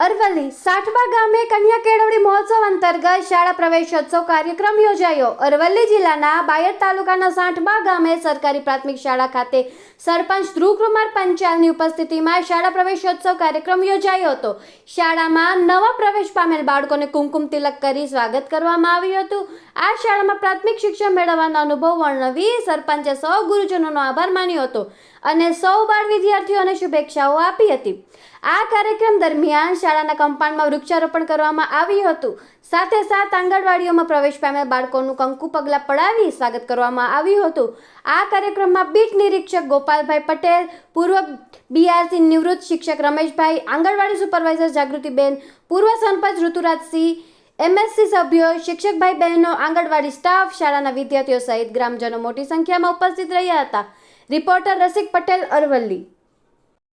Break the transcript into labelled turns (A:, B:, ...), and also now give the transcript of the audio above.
A: અરવલ્લી સાઠબા ગામે કન્યા કેળવણી મહોત્સવ અંતર્ગત શાળા પ્રવેશોત્સવ કાર્યક્રમ યોજાયો. અરવલ્લી જિલ્લાના બાયડ તાલુકાના સાઠબા ગામે સરકારી પ્રાથમિક શાળા ખાતે સરપંચ ધ્રુવકુમાર પંચાલની ઉપસ્થિતિમાં શાળા પ્રવેશોત્સવ કાર્યક્રમ યોજાયો હતો. શાળામાં નવા પ્રવેશ પામેલ બાળકોને કુમકુમ તિલક કરી સ્વાગત કરવામાં આવ્યું હતું. આ શાળામાં પ્રાથમિક શિક્ષણ મેળવવાનો અનુભવ વર્ણવી સરપંચે સૌ ગુરુજનોનો આભાર માન્યો હતો અને સૌ બાળ વિદ્યાર્થીઓને શુભેચ્છાઓ આપી હતી. આ કાર્યક્રમ દરમિયાન શાળાના કમ્પાઉન્ડમાં વૃક્ષારોપણ કરવામાં આવ્યું હતું. સાથે સાથ આંગણવાડીઓમાં પ્રવેશ પામેલ બાળકોનું કંકુ પગલાં પડાવી સ્વાગત કરવામાં આવ્યું હતું. આ કાર્યક્રમમાં બીટ નિરીક્ષક ગોપાલભાઈ પટેલ, પૂર્વ બીઆરસી નિવૃત્ત શિક્ષક રમેશભાઈ, આંગણવાડી સુપરવાઇઝર જાગૃતિબેન, પૂર્વ સરપંચ ઋતુરાજસિંહ એમએસસી સભ્યો, શિક્ષકભાઈ બહેનો, આંગણવાડી સ્ટાફ, શાળાના વિદ્યાર્થીઓ સહિત ગ્રામજનો મોટી સંખ્યામાં ઉપસ્થિત રહ્યા હતા. રિપોર્ટર રસિક પટેલ અરવલ્લી.